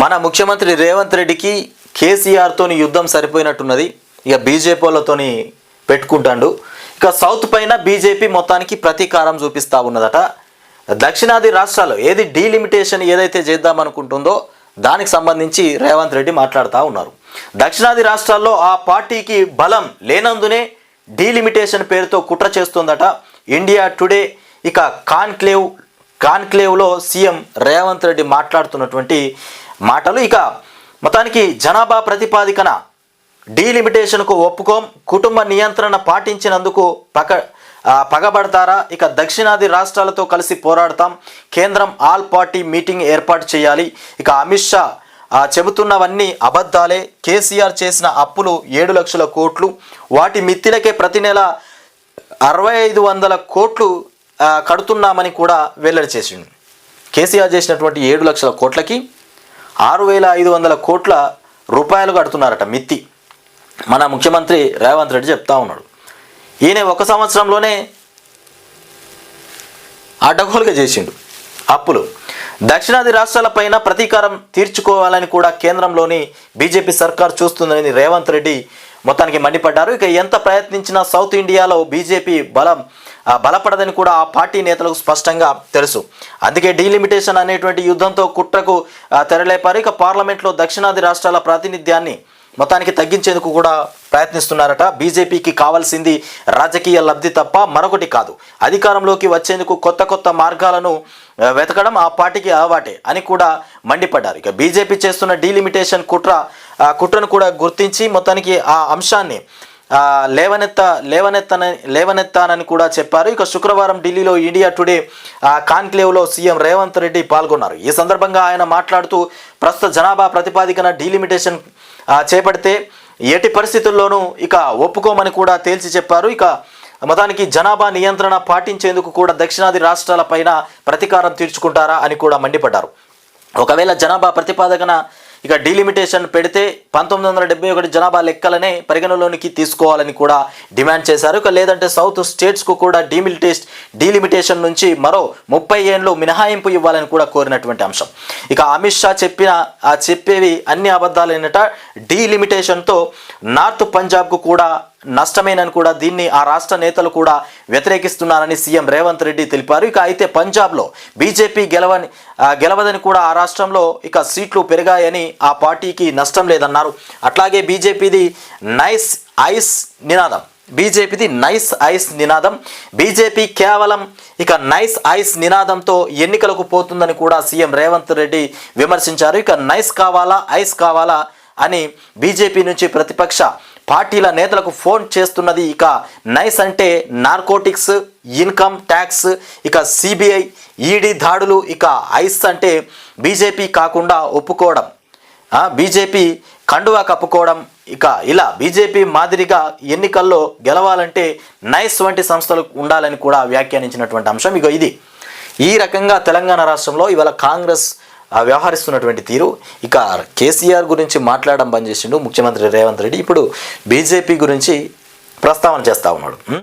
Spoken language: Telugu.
మన ముఖ్యమంత్రి రేవంత్ రెడ్డికి కేసీఆర్తోని యుద్ధం సరిపోయినట్టున్నది. ఇక బీజేపీలతోని పెట్టుకుంటాడు. ఇక సౌత్ పైన బీజేపీ మొత్తానికి ప్రతీకారం చూపిస్తా ఉన్నదట. దక్షిణాది రాష్ట్రాలు ఏది డీలిమిటేషన్ ఏదైతే చేద్దామనుకుంటుందో దానికి సంబంధించి రేవంత్ రెడ్డి మాట్లాడుతూ ఉన్నారు. దక్షిణాది రాష్ట్రాల్లో ఆ పార్టీకి బలం లేనందునే డీలిమిటేషన్ పేరుతో కుట్ర చేస్తుందట. ఇండియా టుడే ఇక కాన్క్లేవ్ కాన్క్లేవ్లో సీఎం రేవంత్ రెడ్డి మాట్లాడుతున్నటువంటి మాటలు. ఇక మొత్తానికి జనాభా ప్రతిపాదికన డీలిమిటేషన్కు ఒప్పుకోం కుటుంబ నియంత్రణ పాటించినందుకు పక పగబడతారా? ఇక దక్షిణాది రాష్ట్రాలతో కలిసి పోరాడతాం. కేంద్రం ఆల్ పార్టీ మీటింగ్ ఏర్పాటు చేయాలి. ఇక అమిత్ షా చెబుతున్నవన్నీ అబద్ధాలే. కేసీఆర్ చేసిన అప్పులు ఏడు లక్షల కోట్లు. వాటి మిత్తిలకే ప్రతి నెల అరవై ఐదు వందల కోట్లు కడుతున్నామని కూడా వెల్లడి చేసిండు. కేసీఆర్ చేసినటువంటి ఏడు లక్షల కోట్లకి ఆరు వేల ఐదు వందల కోట్ల రూపాయలు కడుతున్నారట మిత్తి. మన ముఖ్యమంత్రి రేవంత్ రెడ్డి చెప్తా ఉన్నాడు. ఈయన ఒక సంవత్సరంలోనే అడ్డగోలుగా చేసిండు అప్పులు. దక్షిణాది రాష్ట్రాలపైన ప్రతీకారం తీర్చుకోవాలని కూడా కేంద్రంలోని బీజేపీ సర్కార్ చూస్తుందని రేవంత్ రెడ్డి మొత్తానికి మండిపడ్డారు. ఇక ఎంత ప్రయత్నించినా సౌత్ ఇండియాలో బీజేపీ బలం బలపడదని కూడా ఆ పార్టీ నేతలకు స్పష్టంగా తెలుసు. అందుకే డీలిమిటేషన్ అనేటువంటి యుద్ధంతో కుట్రకు తెరలేపారు. ఇక పార్లమెంట్లో దక్షిణాది రాష్ట్రాల ప్రాతినిధ్యాన్ని మొత్తానికి తగ్గించేందుకు కూడా ప్రయత్నిస్తున్నారట. బీజేపీకి కావాల్సింది రాజకీయ లబ్ధి తప్ప మరొకటి కాదు. అధికారంలోకి వచ్చేందుకు కొత్త కొత్త మార్గాలను వెతకడం ఆ పార్టీకి అలవాటే అని కూడా మండిపడ్డారు. ఇక బీజేపీ చేస్తున్న డీలిమిటేషన్ కుట్ర కుట్రను కూడా గుర్తించి మొత్తానికి ఆ అంశాన్ని లేవనెత్త లేవనెత్తన లేవనెత్తానని కూడా చెప్పారు. ఇక శుక్రవారం ఢిల్లీలో ఇండియా టుడే కాన్క్లేవ్లో సీఎం రేవంత్ రెడ్డి పాల్గొన్నారు. ఈ సందర్భంగా ఆయన మాట్లాడుతూ ప్రస్తుత జనాభా ప్రతిపాదికన డీలిమిటేషన్ చేపడితే ఎట్టి పరిస్థితుల్లోనూ ఇక ఒప్పుకోమని కూడా తేల్చి చెప్పారు. ఇక మొత్తానికి జనాభా నియంత్రణ పాటించేందుకు కూడా దక్షిణాది రాష్ట్రాలపైన ప్రతీకారం తీర్చుకుంటారా అని కూడా మండిపడ్డారు. ఒకవేళ జనాభా ప్రతిపాదకన ఇక డీలిమిటేషన్ పెడితే పంతొమ్మిది వందల డెబ్బై ఒకటి జనాభా లెక్కలనే పరిగణలోనికి తీసుకోవాలని కూడా డిమాండ్ చేశారు. ఇక లేదంటే సౌత్ స్టేట్స్కు కూడా డీమిలిటేస్ డీలిమిటేషన్ నుంచి మరో ముప్పై ఏళ్ళు మినహాయింపు ఇవ్వాలని కూడా కోరినటువంటి అంశం. ఇక అమిత్ షా చెప్పిన ఆ చెప్పేవి అన్ని అబద్ధాలైనట. డీలిమిటేషన్తో నార్త్ పంజాబ్కు కూడా నష్టమేనని కూడా దీన్ని ఆ రాష్ట్ర నేతలు కూడా వ్యతిరేకిస్తున్నారని సీఎం రేవంత్ రెడ్డి తెలిపారు. ఇక అయితే పంజాబ్లో బీజేపీ గెలవని గెలవదని కూడా ఆ రాష్ట్రంలో ఇక సీట్లు పెరిగాయని ఆ పార్టీకి నష్టం లేదన్నారు. అట్లాగే బీజేపీది నైస్ ఐస్ నినాదం. బీజేపీది నైస్ ఐస్ నినాదం. బీజేపీ కేవలం ఇక నైస్ ఐస్ నినాదంతో ఎన్నికలకు పోతుందని కూడా సీఎం రేవంత్ రెడ్డి విమర్శించారు. ఇక నైస్ కావాలా ఐస్ కావాలా అని బీజేపీ నుంచి ప్రతిపక్ష పార్టీల నేతలకు ఫోన్ చేస్తున్నది ఇక నైస్ అంటే నార్కోటిక్స్ ఇన్కమ్ ట్యాక్స్ ఇక సిబిఐ ఈడీ దాడులు ఇక ఐస్ అంటే బీజేపీ కాకుండా ఒప్పుకోవడం. బీజేపీ కండువా కప్పుకోవడం ఇక ఇలా బీజేపీ మాదిరిగా ఎన్నికల్లో గెలవాలంటే నైస్ వంటి సంస్థలు ఉండాలని కూడా వ్యాఖ్యానించినటువంటి అంశం ఇక ఇది. ఈ రకంగా తెలంగాణ రాష్ట్రంలో ఇవాళ కాంగ్రెస్ వ్యవహరిస్తున్నటువంటి తీరు. ఇక కేసీఆర్ గురించి మాట్లాడడం బంద్ చేసిండు ముఖ్యమంత్రి రేవంత్ రెడ్డి. ఇప్పుడు బీజేపీ గురించి ప్రస్తావన చేస్తూ ఉన్నాడు.